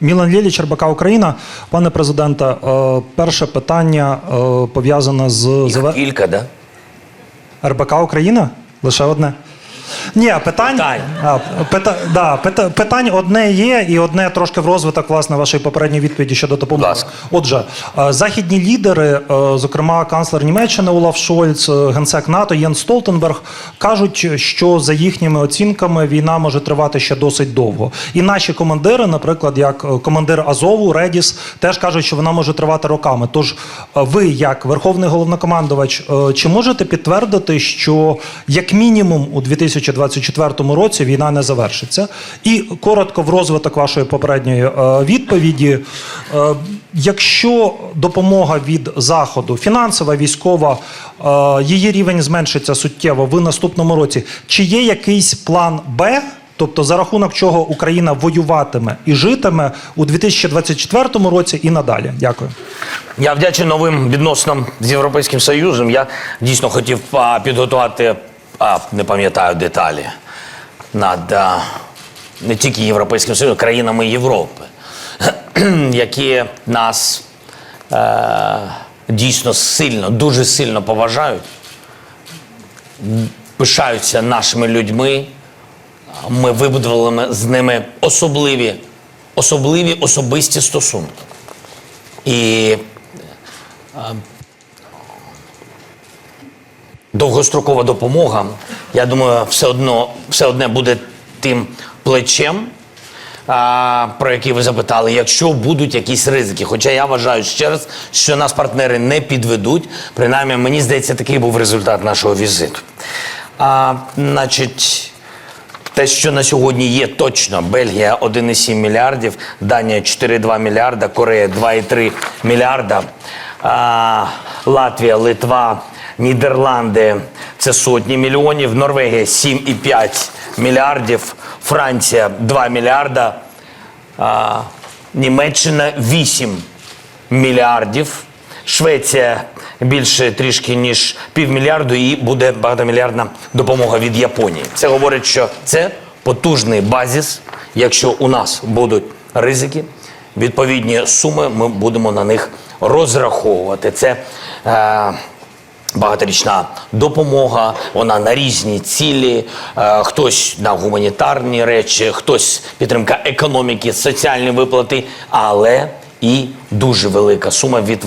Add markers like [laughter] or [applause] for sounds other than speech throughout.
Мілан Лєліч, РБК Україна. Пане президенте, е, перше питання е, пов'язане з Їх кілька, да? РБК Україна? Лише одне. Ні, питань, Питань. А, пита, да, пита, питань одне є, і одне трошки в розвиток власне вашої попередньої відповіді щодо допомоги. Будь ласка. Отже, е, західні лідери, е, зокрема канцлер Німеччини Олаф Шольц, е, генсек НАТО Єн Столтенберг, кажуть, що за їхніми оцінками війна може тривати ще досить довго. І наші командири, наприклад, як е, командир Азову Редіс, теж кажуть, що вона може тривати роками. Тож е, ви, як верховний головнокомандувач, е, чи можете підтвердити, що як мінімум у 2024 році війна не завершиться? І коротко в розвиток вашої попередньої е, відповіді. Е, Якщо допомога від заходу, фінансова, військова, е, її рівень зменшиться суттєво в наступному році. Чи є якийсь план Б? Тобто за рахунок чого Україна воюватиме і житиме у 2024 році і надалі? Дякую. Я вдячний новим відносинам з Європейським Союзом. Я дійсно хотів підготувати, а, не пам'ятаю деталі, над а, не тільки Європейським Союзом, країнами Європи, [clears throat] які нас е, дійсно сильно, дуже сильно поважають, пишаються нашими людьми. Ми вибудували з ними особливі, особливі особисті стосунки. І довгострокова допомога, я думаю, все одно все одне буде тим плечем, а, про який ви запитали, якщо будуть якісь ризики. Хоча я вважаю ще раз, що нас партнери не підведуть. Принаймні, мені здається, такий був результат нашого візиту. А, значить, те, що на сьогодні є точно, Бельгія 1,7 мільярдів, Данія 4,2 мільярда, Корея 2,3 мільярда, а, Латвія, Литва, Нідерланди це сотні мільйонів, Норвегія 7,5 мільярдів, Франція 2 мільярда, а, Німеччина 8 мільярдів. Швеція більше трішки ніж півмільярду, і буде багатомільярдна допомога від Японії. Це говорить, що це потужний базіс. Якщо у нас будуть ризики, відповідні суми, ми будемо на них розраховувати. Це е, багаторічна допомога, вона на різні цілі. Е, хтось на гуманітарні речі, хтось підтримка економіки, соціальні виплати, але і дуже велика сума від,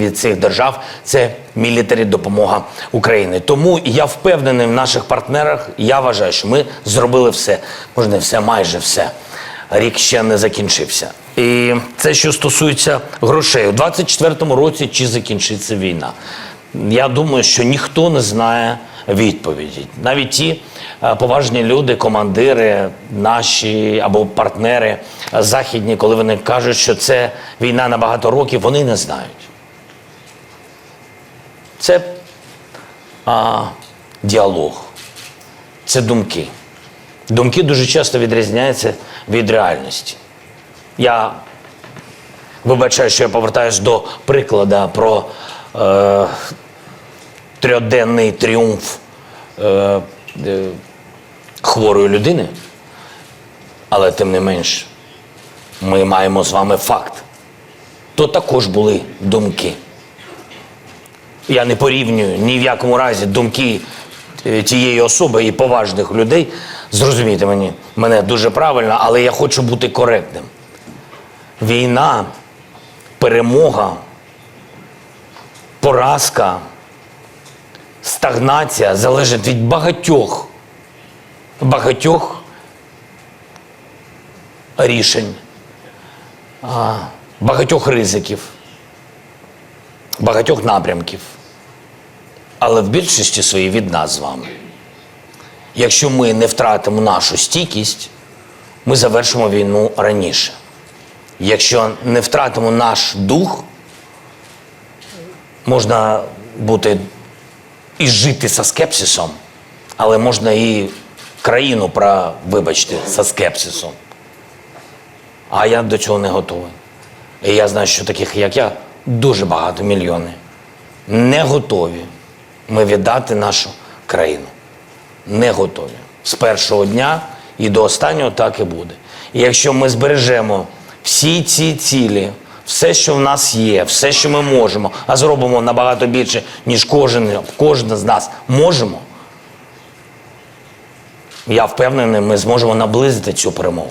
від цих держав це мілітарі допомога України. Тому я впевнений в наших партнерах. Я вважаю, що ми зробили все, може все, майже все. Рік ще не закінчився. І це що стосується грошей. У 24-му році чи закінчиться війна? Я думаю, що ніхто не знає відповіді. Навіть ті е, поважні люди, командири, наші або партнери е, західні, коли вони кажуть, що це війна на багато років, вони не знають. Це а, діалог, це думки. Думки дуже часто відрізняються від реальності. Я вибачаю, що я повертаюсь до прикладу про е, тріумф е, е, хворої людини. Але тим не менш, ми маємо з вами факт. То також були думки. Я не порівнюю ні в якому разі думки е, тієї особи і поважних людей. Зрозумійте мені, мене дуже правильно, але я хочу бути коректним. Війна, перемога, поразка, стагнація залежить від багатьох, багатьох рішень, багатьох ризиків, багатьох напрямків. Але в більшості своїй від нас з вами. Якщо ми не втратимо нашу стійкість, ми завершимо війну раніше. Якщо не втратимо наш дух, можна бути і жити со скепсисом, але можна і країну про, вибачте, со скепсисом. А я до цього не готовий. І я знаю, що таких, як я, дуже багато мільйони. Не готові ми віддати нашу країну. Не готові. З першого дня і до останнього так і буде. І якщо ми збережемо всі ці цілі, все, що в нас є, все, що ми можемо, а зробимо набагато більше, ніж кожен, кожен з нас можемо. Я впевнений, ми зможемо наблизити цю перемогу.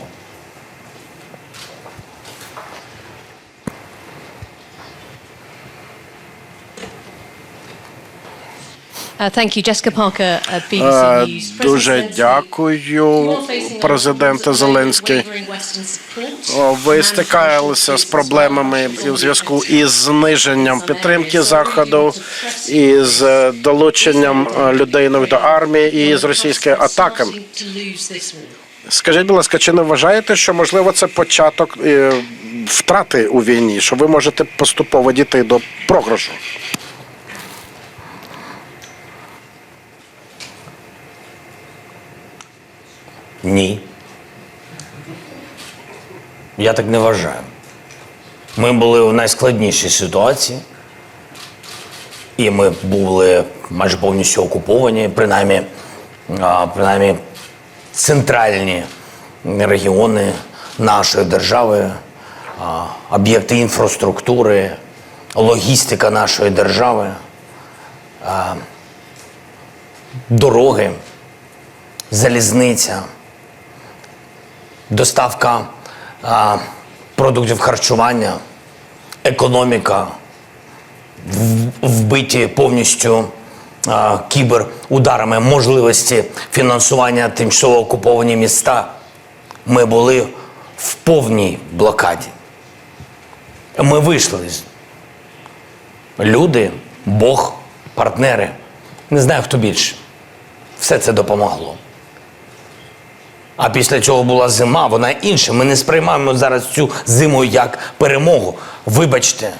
Thank you, Jessica Parker, uh, BBC News. Дуже дякую, президенте Зеленський. Ви стикалися з проблемами в зв'язку із зниженням підтримки заходу, із е, долученням е, людей до армії і з російськими атаками. Скажіть, будь ласка, чи не вважаєте, що можливо це початок е, втрати у війні, що ви можете поступово дійти до програшу? Ні. Я так не вважаю. Ми були в найскладнішій ситуації, і ми були майже повністю окуповані, принаймні, принаймні центральні регіони нашої держави, об'єкти інфраструктури, логістика нашої держави, дороги, залізниця доставка а, продуктів харчування, економіка, вбиті повністю а, кіберударами можливості фінансування тимчасово окуповані міста. Ми були в повній блокаді. Ми вийшли. Люди, Бог, партнери. Не знаю, хто більше. Все це допомогло. А після цього була зима, вона інша. Ми не сприймаємо зараз цю зиму як перемогу. Вибачте,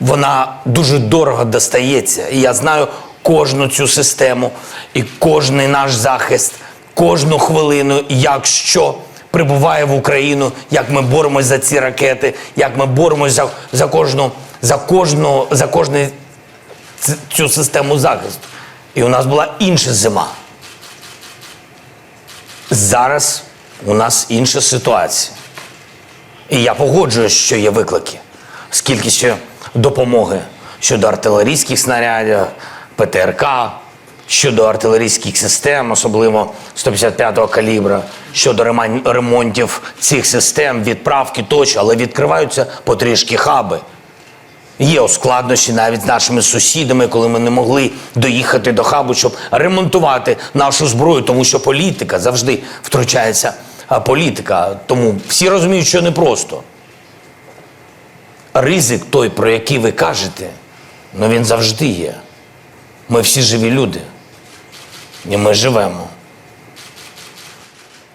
вона дуже дорого достається. І я знаю кожну цю систему і кожний наш захист, кожну хвилину, як що прибуває в Україну, як ми боремось за ці ракети, як ми боремось за, за кожну, за кожну, за кожний цю систему захисту. І у нас була інша зима. Зараз у нас інша ситуація. І я погоджуюсь, що є виклики з кількістю допомоги щодо артилерійських снарядів, ПТРК, щодо артилерійських систем, особливо 155-го калібра, щодо ремонтів цих систем, відправки тощо, але відкриваються потрішки хаби. Є складнощі навіть з нашими сусідами, коли ми не могли доїхати до хабу, щоб ремонтувати нашу зброю, тому що політика завжди втручається політика. Тому всі розуміють, що непросто. Ризик той, про який ви кажете, ну він завжди є. Ми всі живі люди. І ми живемо.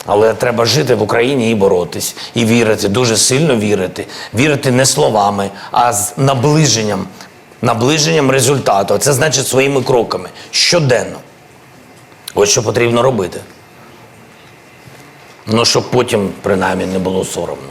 Але треба жити в Україні і боротись, і вірити, дуже сильно вірити. Вірити не словами, а з наближенням, наближенням результату. Це значить своїми кроками щоденно. Ось що потрібно робити. Ну, щоб потім, принаймні, не було соромно.